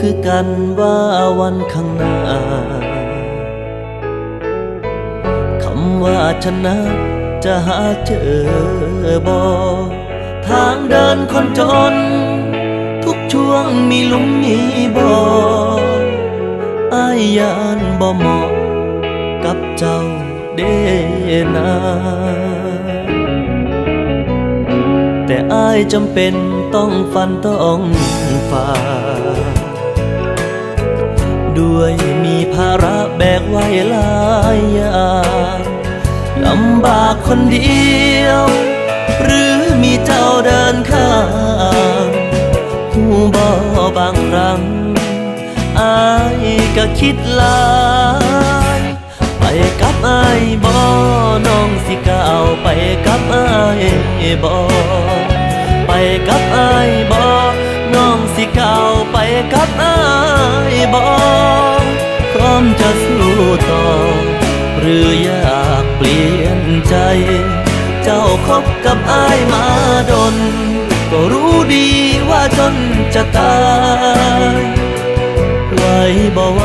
คือกันว่าวันข้างหน้าคำว่าชนะจะหาเจอบ่ทางเดินคนจน ทุกช่วงมีลุมมีบ่ออายยานบ่เหมาะกับเจ้าเดนาแต่อายจำเป็นต้องฟันต้องฝ่า ด้วยมีภาระแบกไว้หลายอย่างลำบากคนเดียว หรือมีเจ้าเดินข้างหูบอบางครั้งอายก็คิดหลาย ไปกับอายบอน้องสิก้าวไปกับอายบอไปกับอายบอน้องสิก้าวไปกับอาย บอกพร้อมจะสู้ต่อ หรืออยากเปลี่ยนใจ เจ้าคบกับอายมาดน ก็รู้ดีว่าจนจะตาย ไว้บ่ไหว